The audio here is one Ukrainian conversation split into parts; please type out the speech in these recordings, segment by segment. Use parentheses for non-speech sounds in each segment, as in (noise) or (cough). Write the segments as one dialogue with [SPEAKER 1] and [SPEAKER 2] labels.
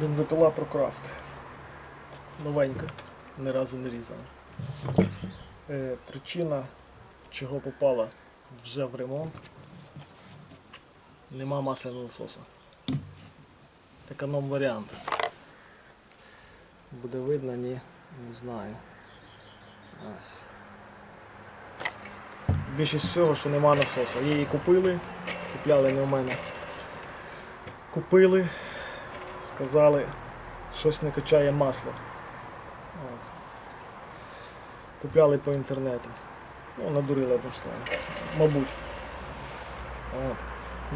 [SPEAKER 1] Бензопила ProCraft. Новенька, ні разу не різана. Е, причина, чого попала вже в ремонт. Нема масляного насоса. Економ варіант. Буде видно, ні, не знаю. Ось. Більшість всього, що нема насоса. Її купили, купляли не у мене. Купили, сказали, щось не качає масло. От. Купляли по інтернету. Ну, надурили слово. Мабуть. От.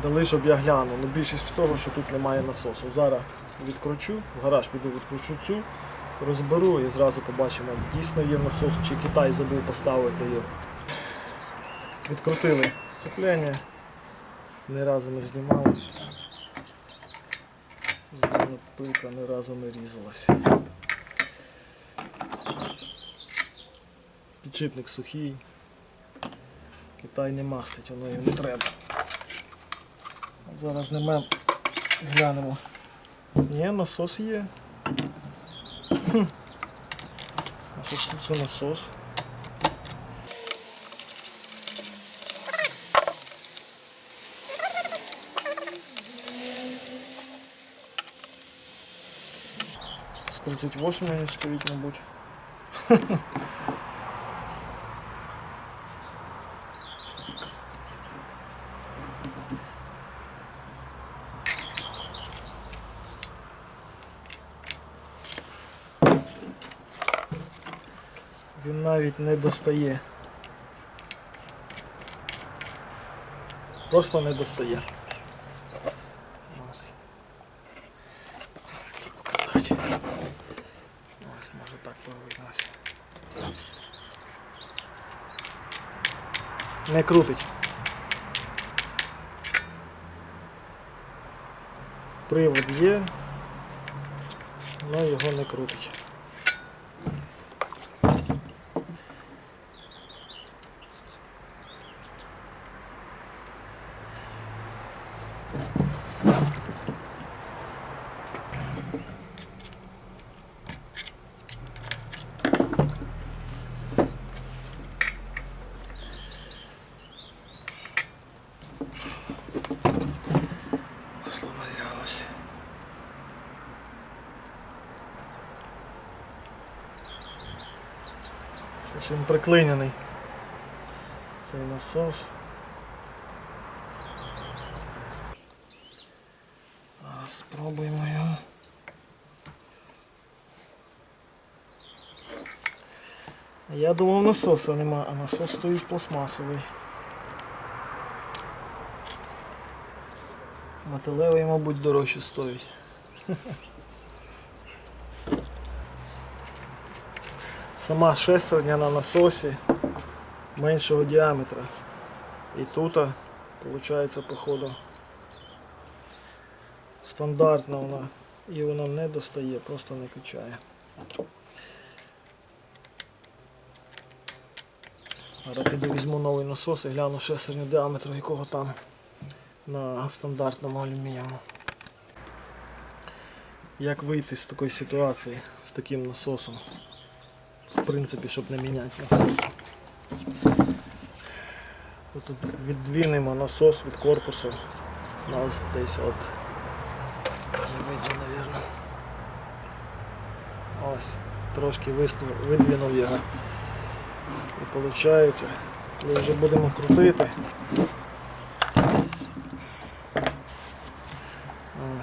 [SPEAKER 1] Дали, щоб я глянув. Ну, більшість того, що тут немає насосу. Зараз відкручу, в гараж піду відкручу цю, розберу і зразу побачимо, дійсно є насос, чи Китай забув поставити його. Відкрутили сцеплення, ні разу не знімалось. Зелена пилка ні разу не різалась. Підшипник сухий. Китай не мастить, воно їм не треба. Зараз знімемо, глянемо. Ні, насос є. А що тут за насос? 38 він стоїть, мабуть. Він навіть не достає. Просто не достає. Ось. Як Це показати. Ось може так повиннося. Не крутить. Привод є, але його не крутить. Масло налялось. Щось він приклинений. Цей насос. Спробуємо його. Я думав насоса нема, а насос стоїть пластмасовий. Металевий, мабуть, дорожче стоїть. (laughs) Сама шестерня на насосі меншого діаметра. І тут, виходить, походу, стандартна вона. І вона не достає, просто не качає. Зараз піду візьму новий насос і гляну шестерню діаметру, якого там на стандартному алюмінієвому. Як вийти з такої ситуації з таким насосом? В принципі, щоб не міняти насос. Тут віддвинемо насос від корпусу. На ось десь от. Не видно, мабуть. Ось. Трошки вистав- видвинув його. І виходить, коли вже будемо крутити.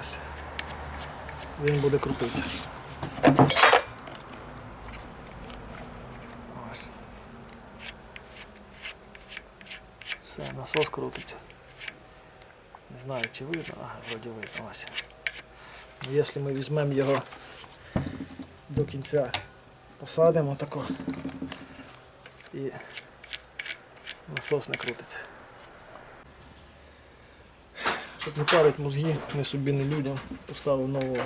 [SPEAKER 1] Ось. Він буде крутитися. Ось. Все, насос крутиться. Не знаю чи видно, ага, вроді видно ось. Ну, Якщо ми візьмемо його до кінця, посадимо тако і насос не крутиться. Щоб не парить мозги, не собі, не людям, поставив нового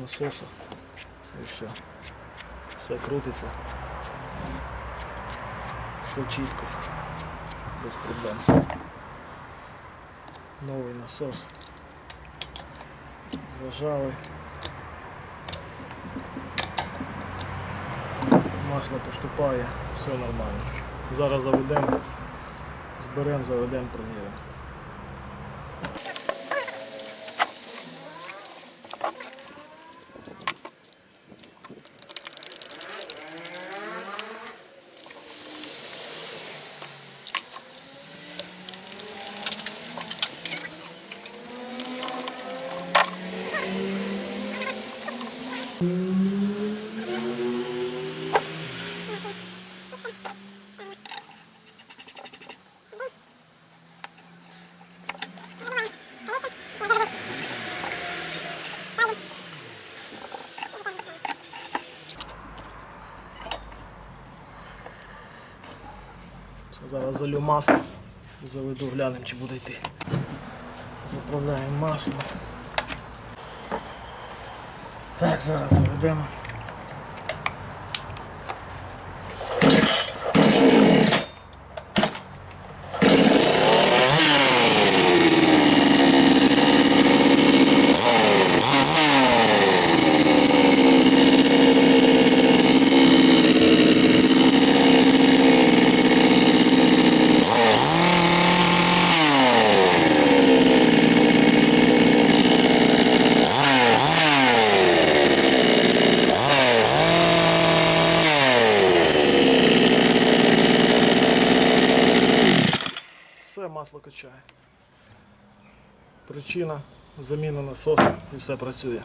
[SPEAKER 1] насоса і все. Все крутиться. Все чітко, без проблем. Новий насос. Зажали. Масло поступає, все нормально. Зараз заведемо, зберемо, заведемо, приміримо. Зараз залю масло, заведу, глянемо, чи буде йти. Заправляємо масло. Так, зараз заведемо. Все, масло качає. Причина заміна насосу і все працює.